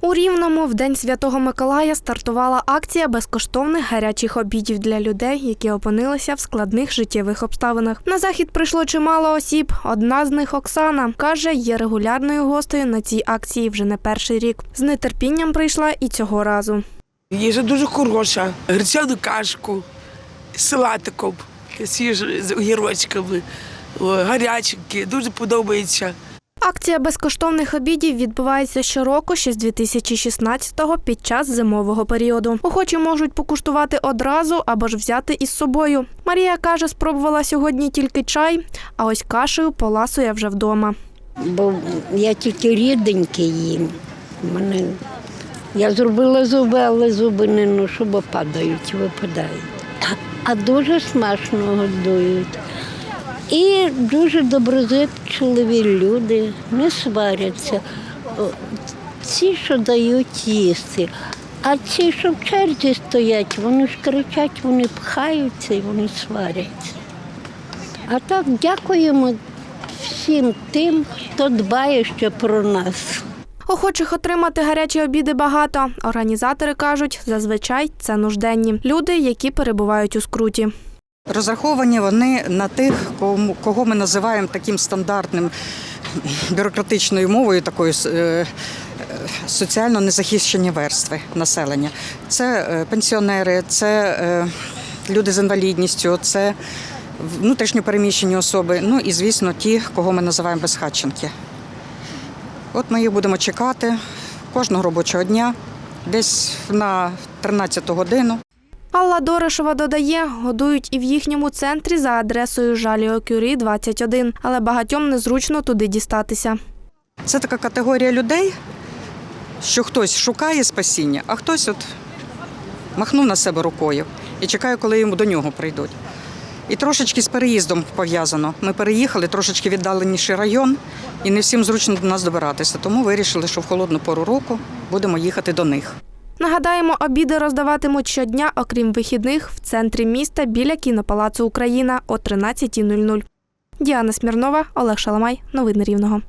У Рівному в День Святого Миколая стартувала акція безкоштовних гарячих обідів для людей, які опинилися в складних життєвих обставинах. На захід прийшло чимало осіб. Одна з них Оксана каже, є регулярною гостею на цій акції вже не перший рік. З нетерпінням прийшла і цього разу. Їжа дуже хороша. Гречану кашку салатиком, з огірочками, о, дуже подобається. Акція безкоштовних обідів відбувається щороку ще з 2016-го під час зимового періоду. Охочі можуть покуштувати одразу або ж взяти із собою. Марія каже, спробувала сьогодні тільки чай, а ось кашею поласує вже вдома. бо я тільки ріденьке їм. Мене... Я зробила зуби, але зуби не ношу, бо падають, випадають. А дуже смачно годують. І дуже доброзичливі люди, не сваряться. Ці, що дають їсти, а ці, що в черзі стоять, вони ж кричать, вони пхаються і вони сваряться. А так дякуємо всім тим, хто дбає ще про нас. Охочих отримати гарячі обіди багато. Організатори кажуть, зазвичай це нужденні люди, які перебувають у скруті. Розраховані вони на тих, кого ми називаємо таким стандартним бюрократичною мовою, такою е, соціально незахищені верстви населення. Це е, пенсіонери, це е, люди з інвалідністю, це внутрішньо переміщені особи, ну і, звісно, ті, кого ми називаємо безхатченки. От ми їх будемо чекати кожного робочого дня, десь на 13 годину. Алла Дорешова додає, годують і в їхньому центрі за адресою Жаліо Кюрі 21, але багатьом незручно туди дістатися. Це така категорія людей, що хтось шукає спасіння, а хтось от махнув на себе рукою і чекає, коли йому до нього прийдуть. І трошечки з переїздом пов'язано. Ми переїхали, трошечки віддаленіший район, і не всім зручно до нас добиратися. Тому вирішили, що в холодну пору року будемо їхати до них. Нагадаємо, обіди роздаватимуть щодня, окрім вихідних, в центрі міста біля кінопалацу Україна о 13.00. Діана Смірнова, Олег Шаламай. Новини Рівного.